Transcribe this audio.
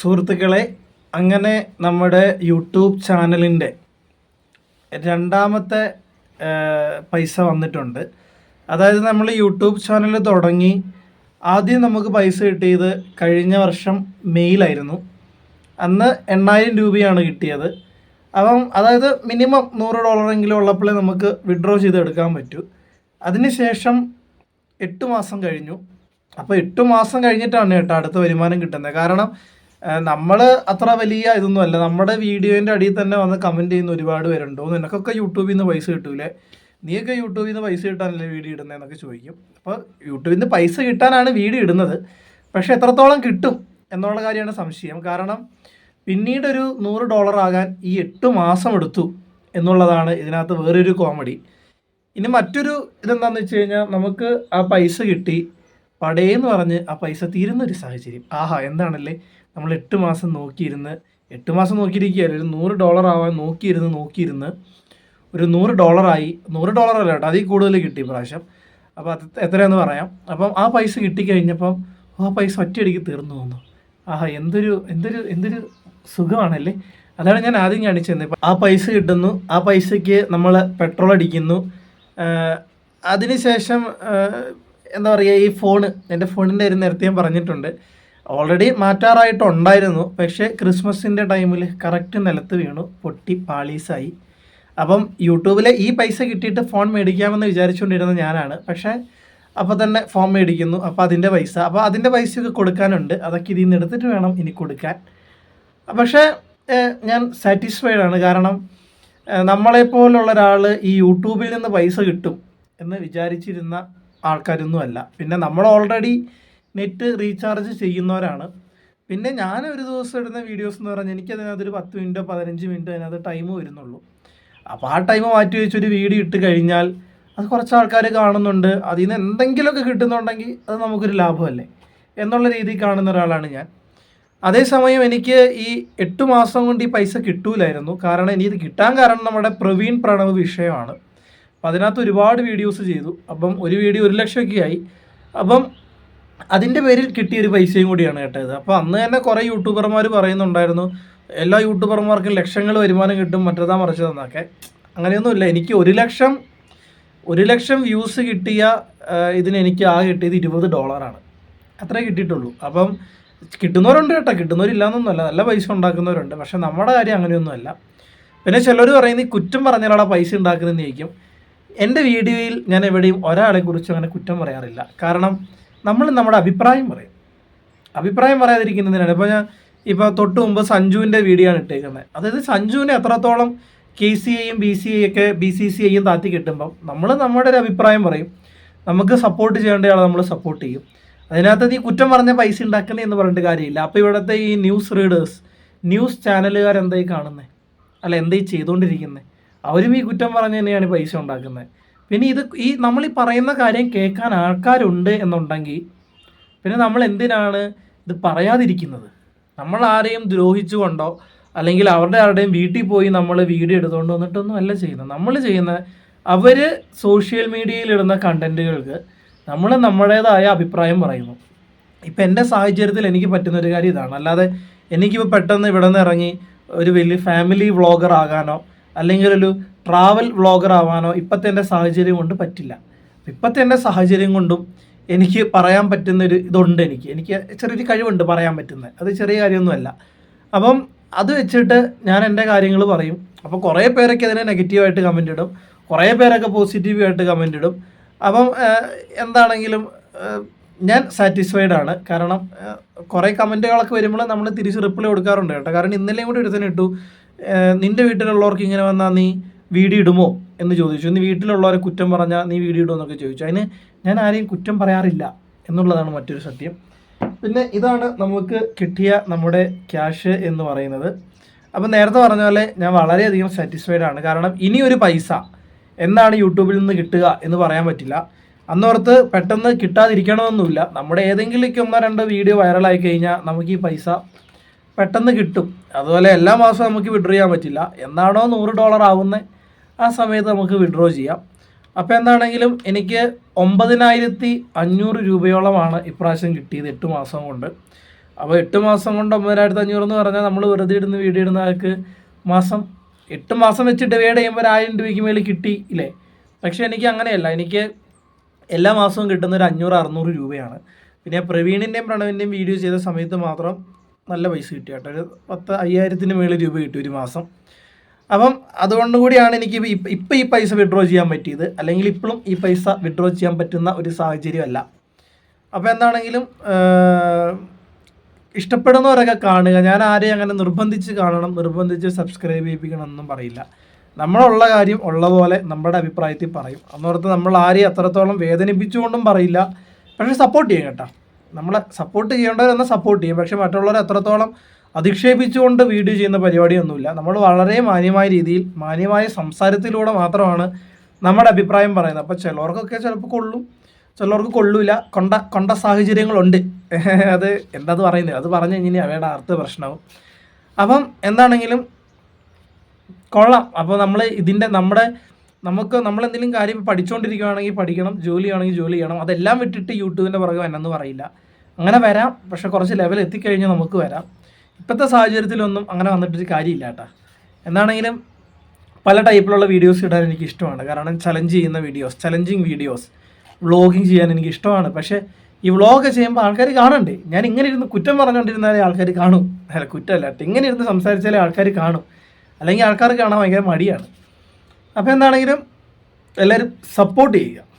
സുഹൃത്തുക്കളെ അങ്ങനെ നമ്മുടെ യൂട്യൂബ് ചാനലിന്റെ രണ്ടാമത്തെ പൈസ വന്നിട്ടുണ്ട്. അതായത് നമ്മൾ യൂട്യൂബ് ചാനൽ തുടങ്ങി ആദ്യം നമുക്ക് പൈസ കിട്ടിയത് കഴിഞ്ഞ വർഷം മെയ്യിലായിരുന്നു അന്ന് എണ്ണായിരം രൂപയാണ് കിട്ടിയത്. അപ്പം അതായത് മിനിമം നൂറ് ഡോളറെങ്കിലും ഉള്ളപ്പോഴേ നമുക്ക് വിഡ്രോ ചെയ്തെടുക്കാൻ പറ്റൂ. അതിനുശേഷം എട്ട് മാസം കഴിഞ്ഞു. അപ്പോൾ എട്ട് മാസം കഴിഞ്ഞിട്ടാണ് കേട്ടോ അടുത്ത വരുമാനം കിട്ടുന്നത്. കാരണം നമ്മൾ അത്ര വലിയ ഇതൊന്നും അല്ല. നമ്മുടെ വീഡിയോന്റെ അടിയിൽ തന്നെ വന്ന് കമന്റ് ചെയ്യുന്ന ഒരുപാട് പേരുണ്ടോ? നിനക്കൊക്കെ യൂട്യൂബിൽ നിന്ന് പൈസ കിട്ടൂലേ? നീയൊക്കെ യൂട്യൂബിൽ നിന്ന് പൈസ കിട്ടാനല്ലേ വീഡിയോ ഇടുന്നതെന്നൊക്കെ ചോദിക്കും. അപ്പോൾ യൂട്യൂബിൽ നിന്ന് പൈസ കിട്ടാനാണ് വീഡിയോ ഇടുന്നത്. പക്ഷേ എത്രത്തോളം കിട്ടും എന്നുള്ള കാര്യമാണ് സംശയം. കാരണം പിന്നീട് ഒരു നൂറ് ഡോളർ ആകാൻ ഈ എട്ട് മാസം എടുത്തു എന്നുള്ളതാണ് ഇതിനകത്ത് വേറൊരു കോമഡി ഇനി മറ്റൊരു ഇതെന്താണെന്ന് വെച്ച് കഴിഞ്ഞാൽ നമുക്ക് ആ പൈസ കിട്ടി. പടയെന്ന് പറഞ്ഞ് ആ പൈസ തീരുന്ന ഒരു സാഹചര്യം. ആഹാ എന്താണല്ലേ? നമ്മൾ എട്ട് മാസം നോക്കിയിരുന്ന് എട്ട് മാസം നോക്കിയിരിക്കുകയല്ല? ഒരു നൂറ് ഡോളർ ആവാൻ നോക്കിയിരുന്ന് നോക്കിയിരുന്ന് ഒരു നൂറ് ഡോളറായി. നൂറ് ഡോളർ അല്ല കേട്ടോ അതിൽ കൂടുതൽ കിട്ടി പ്രാവശ്യം അപ്പോൾ അത് എത്രയാന്ന് പറയാം. അപ്പം ആ പൈസ കിട്ടിക്കഴിഞ്ഞപ്പം ആ പൈസ ഒറ്റയടിക്ക് തീർന്നു വന്നു. ആഹാ എന്തൊരു എന്തൊരു എന്തൊരു സുഖമാണല്ലേ? അതാണ് ഞാൻ ആദ്യം കാണിച്ചു തന്നെ ആ പൈസ കിട്ടുന്നു ആ പൈസയ്ക്ക് നമ്മൾ പെട്രോൾ അടിക്കുന്നു. അതിനുശേഷം എന്താ പറയുക ഈ ഫോൺ എന്റെ ഫോണിന്റെ ഒരു നേരത്തെ ഞാൻ പറഞ്ഞിട്ടുണ്ട്. ഓൾറെഡി മാറ്റാറായിട്ടുണ്ടായിരുന്നു. പക്ഷേ ക്രിസ്മസിന്റെ ടൈമിൽ കറക്റ്റ് നിലത്ത് വീണു പൊട്ടി പാളീസായി. അപ്പം യൂട്യൂബിലെ ഈ പൈസ കിട്ടിയിട്ട് ഫോൺ മേടിക്കാമെന്ന് വിചാരിച്ചുകൊണ്ടിരുന്ന ഞാനാണ്. പക്ഷേ അപ്പോൾ തന്നെ ഫോൺ മേടിക്കുന്നു. അപ്പോൾ അതിന്റെ പൈസ. അപ്പോൾ അതിന്റെ പൈസയൊക്കെ കൊടുക്കാനുണ്ട്. അതൊക്കെ ഇതിൽ നിന്ന് എടുത്തിട്ട് വേണം ഇനി കൊടുക്കാൻ. പക്ഷേ ഞാൻ സാറ്റിസ്ഫൈഡ് ആണ്. കാരണം നമ്മളെപ്പോലുള്ള ഒരാൾ ഈ യൂട്യൂബിൽ നിന്ന് പൈസ കിട്ടും എന്ന് വിചാരിച്ചിരുന്ന ആൾക്കാരൊന്നും അല്ല പിന്നെ നമ്മൾ ഓൾറെഡി നെറ്റ് റീചാർജ് ചെയ്യുന്നവരാണ്. പിന്നെ ഞാൻ ഒരു ദിവസം ഇടുന്ന വീഡിയോസ് എന്ന് പറഞ്ഞാൽ എനിക്കതിനകത്ത് ഒരു പത്ത് മിനിറ്റോ പതിനഞ്ച് മിനിറ്റോ അതിനകത്ത് ടൈം വരുന്നുള്ളൂ. അപ്പോൾ ആ ടൈം മാറ്റി വെച്ചൊരു വീഡിയോ ഇട്ട് കഴിഞ്ഞാൽ അത് കുറച്ച് ആൾക്കാർ കാണുന്നുണ്ട്. അതിൽ നിന്ന് എന്തെങ്കിലുമൊക്കെ കിട്ടുന്നുണ്ടെങ്കിൽ അത് നമുക്കൊരു ലാഭമല്ലേ? എന്നുള്ള രീതിയിൽ കാണുന്ന ഒരാളാണ് ഞാൻ. അതേസമയം എനിക്ക് ഈ എട്ട് മാസം കൊണ്ട് ഈ പൈസ കിട്ടൂലായിരുന്നു. കാരണം ഇനി ഇത് കിട്ടാൻ കാരണം നമ്മുടെ പ്രവീൺ പ്രണവ് വിഷയമാണ്. അപ്പം അതിനകത്ത് ഒരുപാട് വീഡിയോസ് ചെയ്തു. അപ്പം ഒരു വീഡിയോ ഒരു ലക്ഷമൊക്കെ ആയി അപ്പം അതിന്റെ പേരിൽ കിട്ടിയ ഒരു പൈസയും കൂടിയാണ് കേട്ടത് അപ്പോൾ അന്ന് തന്നെ കുറേ യൂട്യൂബർമാർ പറയുന്നുണ്ടായിരുന്നു എല്ലാ യൂട്യൂബർമാർക്കും ലക്ഷങ്ങൾ വരുമാനം കിട്ടും മറ്റേതാ മറിച്ചതെന്നൊക്കെ. അങ്ങനെയൊന്നുമില്ല. എനിക്ക് ഒരു ലക്ഷം ഒരു ലക്ഷം വ്യൂസ് കിട്ടിയ ഇതിന് എനിക്ക് ആ കിട്ടിയത് ഇരുപത് ഡോളറാണ്. അത്രേ കിട്ടിയിട്ടുള്ളൂ. അപ്പം കിട്ടുന്നവരുണ്ട് കേട്ടോ. കിട്ടുന്നവരില്ലാന്നൊന്നുമല്ല. നല്ല പൈസ ഉണ്ടാക്കുന്നവരുണ്ട്. പക്ഷേ നമ്മുടെ കാര്യം അങ്ങനെയൊന്നുമല്ല. പിന്നെ ചിലർ പറയുന്നത് കുറ്റം പറഞ്ഞാലാണ് പൈസ ഉണ്ടാക്കുന്നതെന്ന് ചോദിക്കും. എന്റെ വീഡിയോയിൽ ഞാൻ എവിടെയും ഒരാളെ കുറിച്ച് അങ്ങനെ കുറ്റം പറയാറില്ല. കാരണം നമ്മൾ നമ്മുടെ അഭിപ്രായം പറയും. അഭിപ്രായം പറയാതിരിക്കുന്നതിനാണ്. ഇപ്പോൾ ഞാൻ ഇപ്പോൾ തൊട്ട് മുമ്പ് സഞ്ജുവിന്റെ വീഡിയോ ആണ് ഇട്ടേക്കുന്നത്. അതായത് സഞ്ജുവിനെ എത്രത്തോളം കെ സി ഐയും ബി സി ഐ ഒക്കെ ബി സി സി ഐയും താത്തി കിട്ടുമ്പം നമ്മൾ നമ്മുടെ ഒരു അഭിപ്രായം പറയും. നമുക്ക് സപ്പോർട്ട് ചെയ്യേണ്ട ആളെ നമ്മൾ സപ്പോർട്ട് ചെയ്യും. അതിനകത്ത് നീ കുറ്റം പറഞ്ഞ പൈസ ഉണ്ടാക്കണേ എന്ന് പറഞ്ഞിട്ട് കാര്യമില്ല. അപ്പോൾ ഇവിടുത്തെ ഈ ന്യൂസ് റീഡേഴ്സ് ന്യൂസ് ചാനലുകാർ എന്തായി കാണുന്നത് അല്ല എന്തായി ചെയ്തുകൊണ്ടിരിക്കുന്നത് അവരും ഈ കുറ്റം പറഞ്ഞു തന്നെയാണ് പൈസ ഉണ്ടാക്കുന്നത്. പിന്നെ ഇത് ഈ നമ്മൾ ഈ പറയുന്ന കാര്യം കേൾക്കാൻ ആൾക്കാരുണ്ട് എന്നുണ്ടെങ്കിൽ പിന്നെ നമ്മൾ എന്തിനാണ് ഇത് പറയാതിരിക്കുന്നത്? നമ്മൾ ആരെയും ദ്രോഹിച്ചുകൊണ്ടോ അല്ലെങ്കിൽ അവരുടെ ആരുടെയും വീട്ടിൽ പോയി നമ്മൾ വീഡിയോ എടുത്തുകൊണ്ട് വന്നിട്ടൊന്നും അല്ല ചെയ്യുന്നത്. നമ്മൾ ചെയ്യുന്ന അവർ സോഷ്യൽ മീഡിയയിൽ ഇടുന്ന കണ്ടന്റുകൾക്ക് നമ്മൾ നമ്മുടേതായ അഭിപ്രായം പറയുന്നു. ഇപ്പം എന്റെ സാഹചര്യത്തിൽ എനിക്ക് പറ്റുന്ന ഒരു കാര്യം ഇതാണ്. അല്ലാതെ എനിക്കിപ്പോൾ പെട്ടെന്ന് ഇവിടെ നിന്ന് ഇറങ്ങി ഒരു വലിയ ഫാമിലി വ്ളോഗർ ആകാനോ അല്ലെങ്കിൽ ഒരു ട്രാവൽ വ്ളോഗർ ആവാനോ ഇപ്പോഴത്തെ എന്റെ സാഹചര്യം കൊണ്ട് പറ്റില്ല. ഇപ്പോഴത്തെ എന്റെ സാഹചര്യം കൊണ്ടും എനിക്ക് പറയാൻ പറ്റുന്ന ഒരു ഇതുണ്ട് എനിക്ക്. എനിക്ക് ചെറിയൊരു കഴിവുണ്ട് പറയാൻ പറ്റുന്നത്. അത് ചെറിയ കാര്യമൊന്നുമല്ല. അപ്പം അത് വെച്ചിട്ട് ഞാൻ എന്റെ കാര്യങ്ങൾ പറയും. അപ്പോൾ കുറേ പേരൊക്കെ അതിനെ നെഗറ്റീവായിട്ട് കമന്റ് ഇടും. കുറേ പേരൊക്കെ പോസിറ്റീവായിട്ട് കമന്റ് ഇടും. അപ്പം എന്താണെങ്കിലും ഞാൻ സാറ്റിസ്ഫൈഡ് ആണ്. കാരണം കുറേ കമന്റുകളൊക്കെ വരുമ്പോൾ നമ്മൾ തിരിച്ച് റിപ്ലൈ കൊടുക്കാറുണ്ട് കേട്ടോ. കാരണം ഇന്നലെയും കൂടി ഏഹ്, നിന്റെ വീട്ടിലുള്ളവർക്ക് ഇങ്ങനെ വന്നാൽ നീ വീഡിയോ ഇടുമോ എന്ന് ചോദിച്ചു. നീ വീട്ടിലുള്ളവരെ കുറ്റം പറഞ്ഞാൽ നീ വീഡിയോ ഇടുമോ എന്നൊക്കെ ചോദിച്ചു. അതിന് ഞാൻ ആരെയും കുറ്റം പറയാറില്ല എന്നുള്ളതാണ് മറ്റൊരു സത്യം. പിന്നെ ഇതാണ് നമുക്ക് കിട്ടിയ നമ്മുടെ ക്യാഷ് എന്ന് പറയുന്നത്. അപ്പം നേരത്തെ പറഞ്ഞ പോലെ ഞാൻ വളരെയധികം സാറ്റിസ്ഫൈഡ് ആണ്. കാരണം ഇനി ഒരു പൈസ എന്നാണ് യൂട്യൂബിൽ നിന്ന് കിട്ടുക എന്ന് പറയാൻ പറ്റില്ല. അന്നോർത്ത് പെട്ടെന്ന് കിട്ടാതിരിക്കണമെന്നില്ല നമ്മുടെ ഏതെങ്കിലുമൊക്കെ ഒന്നോ രണ്ടോ വീഡിയോ വൈറലായി കഴിഞ്ഞാൽ നമുക്ക് ഈ പൈസ പെട്ടെന്ന് കിട്ടും. അതുപോലെ എല്ലാ മാസവും നമുക്ക് വിഡ്രോ ചെയ്യാൻ പറ്റില്ല. എന്നാണോ നൂറ് ഡോളർ ആവുന്നത് ആ സമയത്ത് നമുക്ക് വിഡ്രോ ചെയ്യാം. അപ്പോൾ എന്താണെങ്കിലും എനിക്ക് ഒമ്പതിനായിരത്തി അഞ്ഞൂറ് രൂപയോളമാണ് ഇപ്രാവശ്യം കിട്ടിയത് എട്ട് മാസം കൊണ്ട്. അപ്പോൾ എട്ട് മാസം കൊണ്ട് ഒമ്പതിനായിരത്തി അഞ്ഞൂറ് എന്ന് പറഞ്ഞാൽ നമ്മൾ വെറുതെ ഇടുന്ന വീഡിയോ ഇടുന്ന ആൾക്ക് മാസം എട്ട് മാസം വെച്ച് ഡിവൈഡ് ചെയ്യുമ്പോൾ ഒരു ആയിരം രൂപയ്ക്ക് മേളിൽ കിട്ടി ഇല്ലേ? പക്ഷേ എനിക്ക് അങ്ങനെയല്ല. എനിക്ക് എല്ലാ മാസവും കിട്ടുന്ന ഒരു അഞ്ഞൂറ് അറുന്നൂറ് രൂപയാണ്. പിന്നെ പ്രവീണിന്റെയും പ്രണവിന്റെയും വീഡിയോ ചെയ്ത സമയത്ത് മാത്രം നല്ല പൈസ കിട്ടി കേട്ടോ. ഒരു പത്ത് അയ്യായിരത്തിന് മേളിൽ രൂപ കിട്ടി ഒരു മാസം. അപ്പം അതുകൊണ്ട് കൂടിയാണ് എനിക്ക് ഇപ്പം ഈ പൈസ വിഡ്രോ ചെയ്യാൻ പറ്റിയത്. അല്ലെങ്കിൽ ഇപ്പോഴും ഈ പൈസ വിഡ്രോ ചെയ്യാൻ പറ്റുന്ന ഒരു സാഹചര്യമല്ല. അപ്പോൾ എന്താണെങ്കിലും ഇഷ്ടപ്പെടുന്നവരൊക്കെ കാണുക. ഞാൻ ആരെയും അങ്ങനെ നിർബന്ധിച്ച് കാണണം നിർബന്ധിച്ച് സബ്സ്ക്രൈബ് ചെയ്യിപ്പിക്കണം എന്നും പറയില്ല. നമ്മളുള്ള കാര്യം ഉള്ള പോലെ നമ്മുടെ അഭിപ്രായത്തിൽ പറയും. അന്നോർത്ത് നമ്മൾ ആരെയും അത്രത്തോളം വേദനിപ്പിച്ചുകൊണ്ടും പറയില്ല. പക്ഷേ സപ്പോർട്ട് ചെയ്യും കേട്ടോ. നമ്മളെ സപ്പോർട്ട് ചെയ്യേണ്ടവരെന്നാൽ സപ്പോർട്ട് ചെയ്യും പക്ഷെ മറ്റുള്ളവരെ എത്രത്തോളം അധിക്ഷേപിച്ചുകൊണ്ട് വീഡിയോ ചെയ്യുന്ന പരിപാടിയൊന്നുമില്ല. നമ്മൾ വളരെ മാന്യമായ രീതിയിൽ മാന്യമായ സംസാരത്തിലൂടെ മാത്രമാണ് നമ്മുടെ അഭിപ്രായം പറയുന്നത്. അപ്പോൾ ചിലവർക്കൊക്കെ ചിലപ്പോൾ കൊള്ളും ചിലവർക്ക് കൊള്ളൂല. കൊണ്ട കൊണ്ട സാഹചര്യങ്ങളുണ്ട്. അത് എന്താത് പറയുന്നത്? അത് പറഞ്ഞു കഴിഞ്ഞാൽ അവയുടെ അർത്ഥ പ്രശ്നവും. അപ്പം എന്താണെങ്കിലും കൊള്ളാം. അപ്പോൾ നമ്മൾ ഇതിന്റെ നമ്മുടെ നമുക്ക് നമ്മൾ എന്തെങ്കിലും കാര്യം പഠിച്ചുകൊണ്ടിരിക്കുകയാണെങ്കിൽ പഠിക്കണം ജോലിയാണെങ്കിൽ ജോലി ചെയ്യണം അതെല്ലാം വിട്ടിട്ട് യൂട്യൂബിന്റെ പുറകെ വന്നെന്ന് പറയില്ല. അങ്ങനെ വരാം പക്ഷെ കുറച്ച് ലെവൽ എത്തിക്കഴിഞ്ഞാൽ നമുക്ക് വരാം. ഇപ്പോഴത്തെ സാഹചര്യത്തിലൊന്നും അങ്ങനെ വന്നിട്ട് കാര്യമില്ല കേട്ടോ. എന്താണെങ്കിലും പല ടൈപ്പിലുള്ള വീഡിയോസ് ഇടാൻ എനിക്ക് ഇഷ്ടമാണ്. കാരണം ചലഞ്ച് ചെയ്യുന്ന വീഡിയോസ് ചലഞ്ചിങ് വീഡിയോസ് വ്ളോഗിങ് ചെയ്യാൻ എനിക്ക് ഇഷ്ടമാണ്. പക്ഷേ ഈ വ്ളോഗ് ചെയ്യുമ്പോൾ ആൾക്കാർ കാണണ്ടേ? ഞാൻ ഇങ്ങനെ ഇരുന്ന് കുറ്റം പറഞ്ഞുകൊണ്ടിരുന്നാലേ ആൾക്കാർ കാണും. അല്ല കുറ്റമല്ല ഇങ്ങനെ ഇരുന്ന് സംസാരിച്ചാലേ ആൾക്കാർ കാണും. അല്ലെങ്കിൽ ആൾക്കാർ കാണാൻ ഭയങ്കര മടിയാണ്. അപ്പോൾ എന്താണെങ്കിലും എല്ലാവരും സപ്പോർട്ട് ചെയ്യുക.